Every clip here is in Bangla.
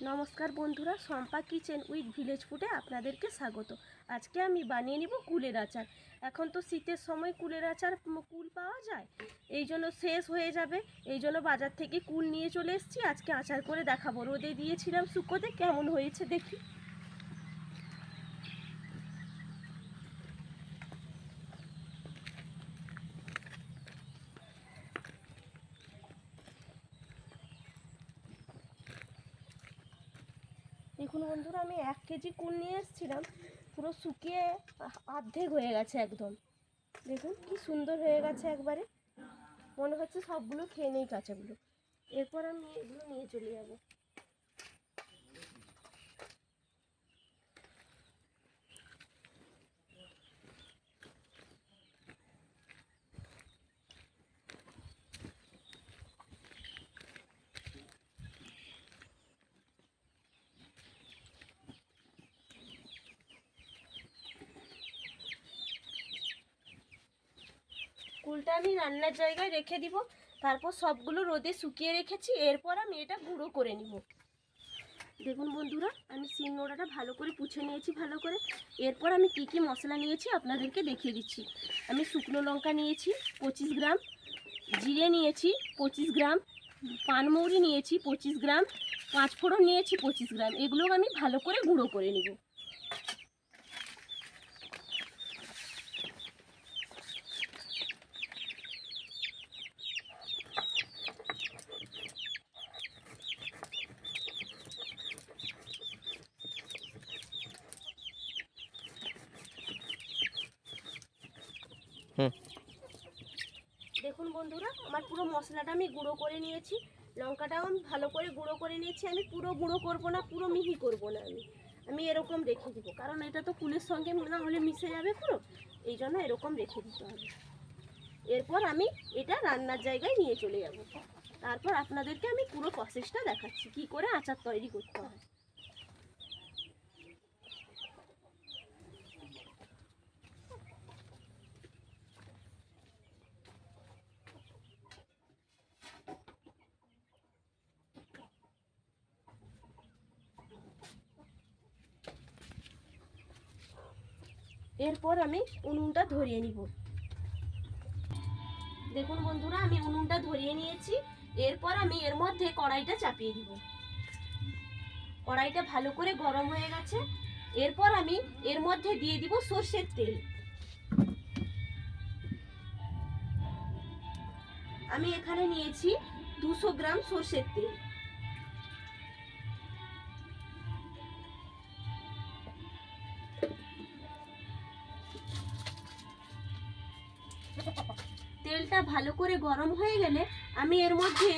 নমস্কার বন্ধুরা, শম্পা কিচেন উইথ ভিলেজ ফুডে আপনাদেরকে স্বাগত। আজকে আমি বানিয়ে নিব কুলের আচার। এখন তো শীতের সময় কুলের আচার কুল পাওয়া যায়, এই জন্য শেষ হয়ে যাবে। এই জন্য বাজার থেকে কুল নিয়ে চলে এসেছি। আজকে আচার করে দেখাবো। রোদে দিয়েছিলাম শুকোতে, কেমন হয়েছে দেখি। দেখুন বন্ধুরা, আমি এক কেজি কুল নিয়ে এসেছিলাম, পুরো শুকিয়ে অর্ধেক হয়ে গেছে একদম। দেখুন কি সুন্দর হয়ে গেছে একবারে। মনে হচ্ছে সবগুলো খেয়ে নেই, কাঁচাগুলো। এরপর আমি এগুলো নিয়ে চলে যাব। কুলটা আমি রান্নার জায়গায় রেখে দিব। তারপর সবগুলো রোদে শুকিয়ে রেখেছি। এরপর আমি এটা গুঁড়ো করে নিব। দেখুন বন্ধুরা, আমি শিল নোড়াটা ভালো করে পুছে নিয়েছি, ভালো করে। এরপর আমি কি কি মশলা নিয়েছি আপনাদেরকে দেখিয়ে দিচ্ছি। আমি শুকনো লঙ্কা নিয়েছি, পঁচিশ গ্রাম। জিরে নিয়েছি, পঁচিশ গ্রাম। পানমৌরি নিয়েছি, পঁচিশ গ্রাম। পাঁচ ফোড়ন নিয়েছি, পঁচিশ গ্রাম। এগুলো আমি ভালো করে গুঁড়ো করে নিব। দেখুন বন্ধুরা, আমার পুরো মশলাটা আমি গুঁড়ো করে নিয়েছি। লঙ্কাটাও আমি ভালো করে গুঁড়ো করে নিয়েছি। আমি পুরো গুঁড়ো করব না, পুরো মিহি করব না আমি। আমি এরকম রেখে দিব, কারণ এটা তো কুলের সঙ্গে না হলে মিশে যাবে পুরো। এই জন্য এরকম রেখে দিতে হবে। এরপর আমি এটা রান্নার জায়গায় নিয়ে চলে যাব। তারপর আপনাদেরকে আমি পুরো প্রসেসটা দেখাচ্ছি, কি করে আচার তৈরি করতে হয়। এরপর আমি উনুনটা ধরিয়ে নিব। দেখুন বন্ধুরা, আমি উনুনটা ধরিয়ে নিয়েছি। এরপর আমি এর মধ্যে কড়াইটা চাপিয়ে দিব। কড়াইটা ভালো করে গরম হয়ে গেছে। এরপর আমি এর মধ্যে দিয়ে দিব সর্ষের তেল। আমি এখানে নিয়েছি দুশো গ্রাম সর্ষের তেল। তেলটা ভালো করে গরম হয়ে গেলে আমি এর মধ্যে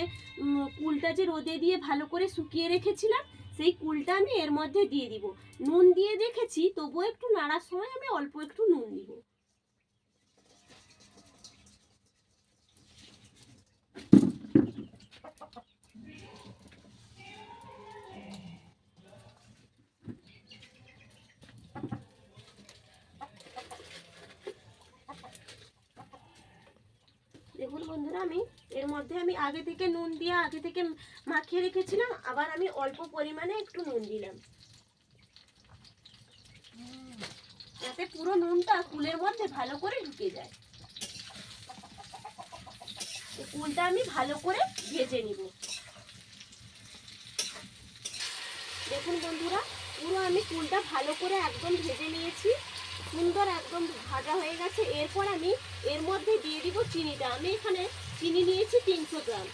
কুলটা যে রোদে দিয়ে ভালো করে শুকিয়ে রেখেছিলাম, সেই কুলটা আমি এর মধ্যে দিয়ে দিব। নুন দিয়ে দেখেছি, তবুও একটু নাড়ার সময় আমি অল্প একটু নুন দিব দেখুন বন্ধুরা আমি, এর মধ্যে আমি আগে থেকে নুন দিয়ে আগে থেকে মাখিয়ে রেখেছিলাম, আবার আমি অল্প পরিমাণে একটু নুন দিলাম। যাতে পুরো নুনটা কুলের মধ্যে ভালো করে ঢুকে যায়। কুলটা আমি ভালো করে ভেজে নিব। দেখুন বন্ধুরা, পুরো আমি কুলটা ভালো করে একদম ভেজে নিয়েছি। সুন্দর একদম ভাজা হয়ে গেছে। এরপর আমি এর মধ্যে দিয়ে দিব চিনিটা। আমি এখানে চিনি নিয়েছি তিনশো গ্রাম।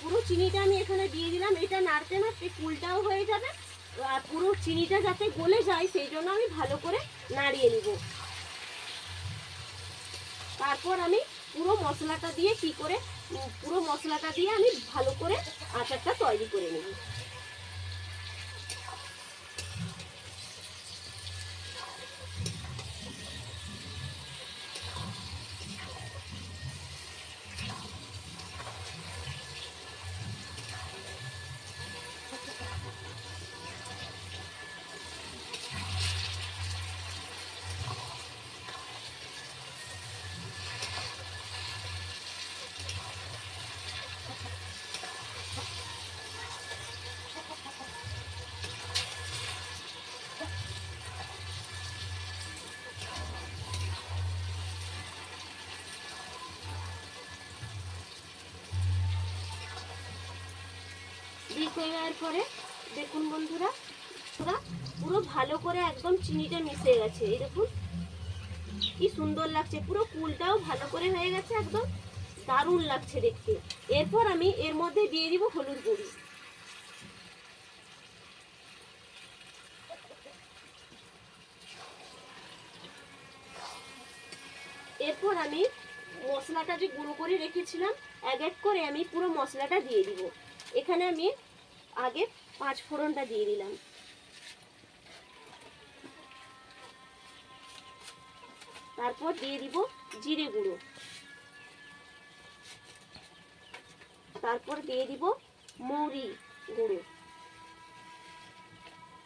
পুরো চিনিটা আমি এখানে দিয়ে দিলাম। এটা নাড়তে নাড়তে কুলটাও হয়ে যাবে। আর পুরো চিনিটা যাতে গলে যায়, সেই জন্য আমি ভালো করে নাড়িয়ে নিব। তারপর আমি পুরো মশলাটা দিয়ে কি করে, পুরো মশলাটা দিয়ে আমি ভালো করে আচারটা তৈরি করে নেব। হয়ে যাওয়ার পরে দেখুন বন্ধুরা, পুরো পুরো ভালো করে একদম চিনিটা মিশে গেছে দেখুন। কি সুন্দর লাগছে, পুরো কুলটাও ভালো করে হয়ে গেছে একদম। দারুণ লাগছে দেখতে। এরপর আমি এর মধ্যে দিয়ে দিব হলুদ গুঁড়ি। এরপর আমি মশলাটা যে গুঁড়ো করে রেখেছিলাম, এক এক করে আমি পুরো মশলাটা দিয়ে দিব। এখানে আমি আগে পাঁচ ফোড়নটা দিয়ে দিলাম। তারপর দিয়ে দিব জিরে গুঁড়ো। তারপর দিয়ে দিব মৌরি গুঁড়ো।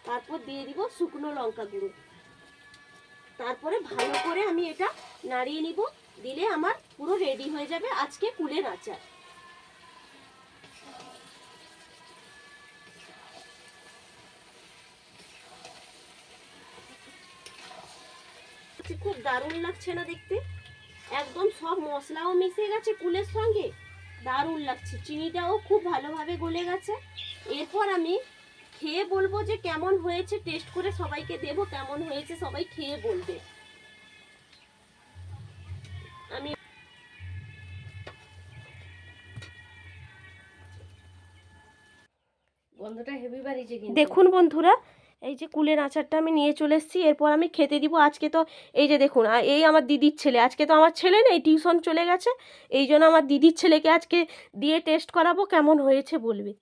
তারপর দিয়ে দিব শুকনো লঙ্কা গুঁড়ো। তারপরে ভালো করে আমি এটা নাড়িয়ে নিব, দিলে আমার পুরো রেডি হয়ে যাবে আজকে কুলের আচার। খুব দারুণ লাগছে না দেখতে? একদম সব মশলাও মিশে গেছে কুলের সঙ্গে। দারুণ লাগছে। চিনিটাও খুব ভালোভাবে গলে গেছে। এরপর আমি খেয়ে বলব যে কেমন হয়েছে টেস্ট করে সবাইকে দেবো কেমন হয়েছে সবাই খেয়ে বলবে। আমি গন্ধটা হেভি বাড়িছে কিন্তু। দেখুন বন্ধুরা এই যে কুলের আচারটা আমি নিয়ে চলে এসেছি, এরপর আমি খেতে দিব। আজকে তো এই যে দেখুন এই আমার দিদির ছেলে। আজকে তো আমার ছেলে নেই, টিউশন চলে গেছে। এই জন্য আমার দিদির ছেলেকে আজকে দিয়ে টেস্ট করাবো, কেমন হয়েছে বলবে।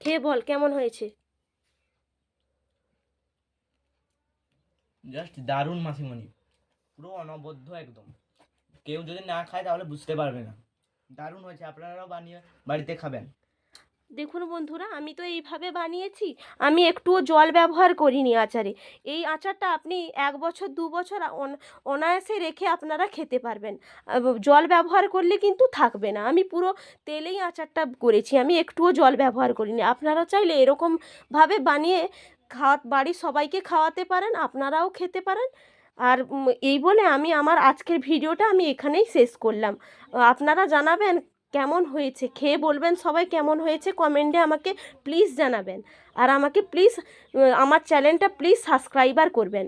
খেয়ে বল, কেমন হয়েছে? জাস্ট দারুণ মাসিমণি। পুরো অনবদ্য একদম। কেউ যদি না খায় তাহলে বুঝতে পারবে না। দারুণ হয়েছে, আপনারাও বানিয়ে বাড়িতে খাবেন। দেখুন বন্ধুরা, আমি তো এইভাবে বানিয়েছি, আমি একটুও জল ব্যবহার করিনি আচারে। এই আচারটা আপনি এক বছর, দু বছর অন- অনায়াসে রেখে আপনারা খেতে পারবেন। জল ব্যবহার করলে কিন্তু থাকবে না। আমি পুরো তেলেই আচারটা করেছি, আমি একটুও জল ব্যবহার করিনি। আপনারা চাইলে এরকমভাবে বানিয়ে খাওয়া, বাড়ির সবাইকে খাওয়াতে পারেন, আপনারাও খেতে পারেন। আর এই বলে আমি আমার আজকের ভিডিওটা আমি এখানেই শেষ করলাম। আপনারা জানাবেন কেমন হয়েছে, খেয়ে বলবেন সবাই কেমন হয়েছে, কমেন্টে আমাকে প্লিজ জানাবেন। আর আমাকে প্লিজ আমার চ্যানেলটা প্লিজ সাবস্ক্রাইবার করবেন।